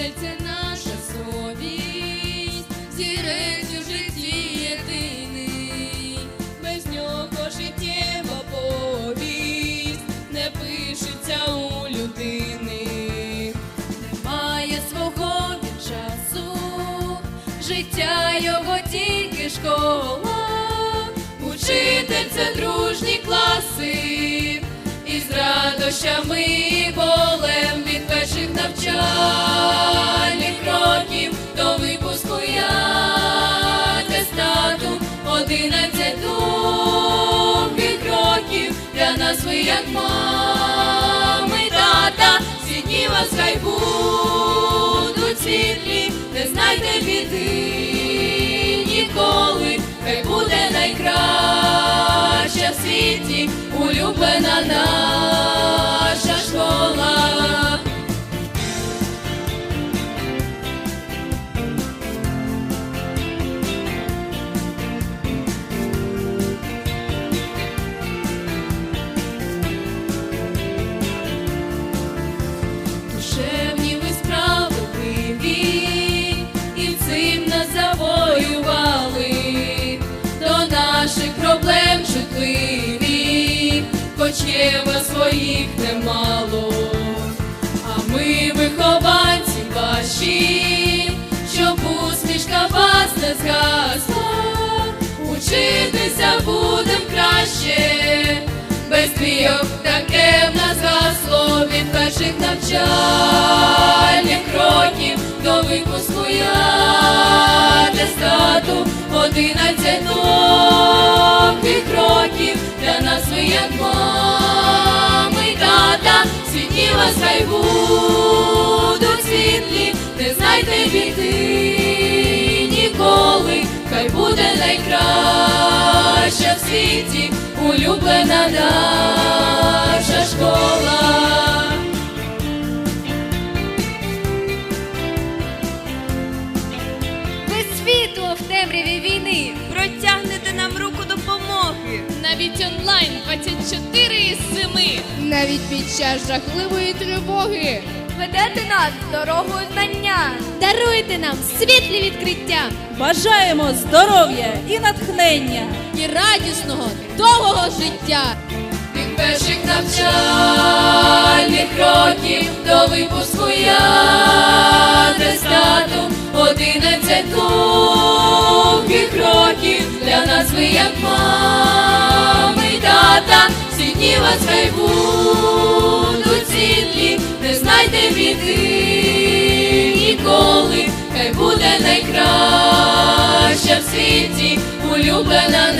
Це наша совість, зірець у житті без нього життєва повість не пишеться у людини, немає свого він часу, життя його тільки школа, учитель це дружні класи, і з радощами одинадцять довгих років для нас ви як мами, тата, всі дні вас хай будуть світлі, не знайте біди ніколи, хай буде найкраща в світі, улюблена чутливі, хоч є своїх немало, а ми вихованці ваші, щоб усмішка вас не згасла, учитися будем краще без двійок таке в нас гасло. Від перших навчальних кроків до випуску я довгих років для нас ви як мами тата, всі вас хай будуть світлі, не знайте біди ніколи, хай буде найкраща в світі, улюблена наша школа. Ви світло в темряві війни, протягнете нам руку допомоги. Навіть онлайн 24 із 7. навіть під час жахливої тривоги. Ведете нас дорогою знання. Даруйте нам світлі відкриття Бажаємо здоров'я і натхнення. і радісного довгого життя. Від перших навчальних років до випуску я біди ніколи, хай буде найкраща в світі, улюблена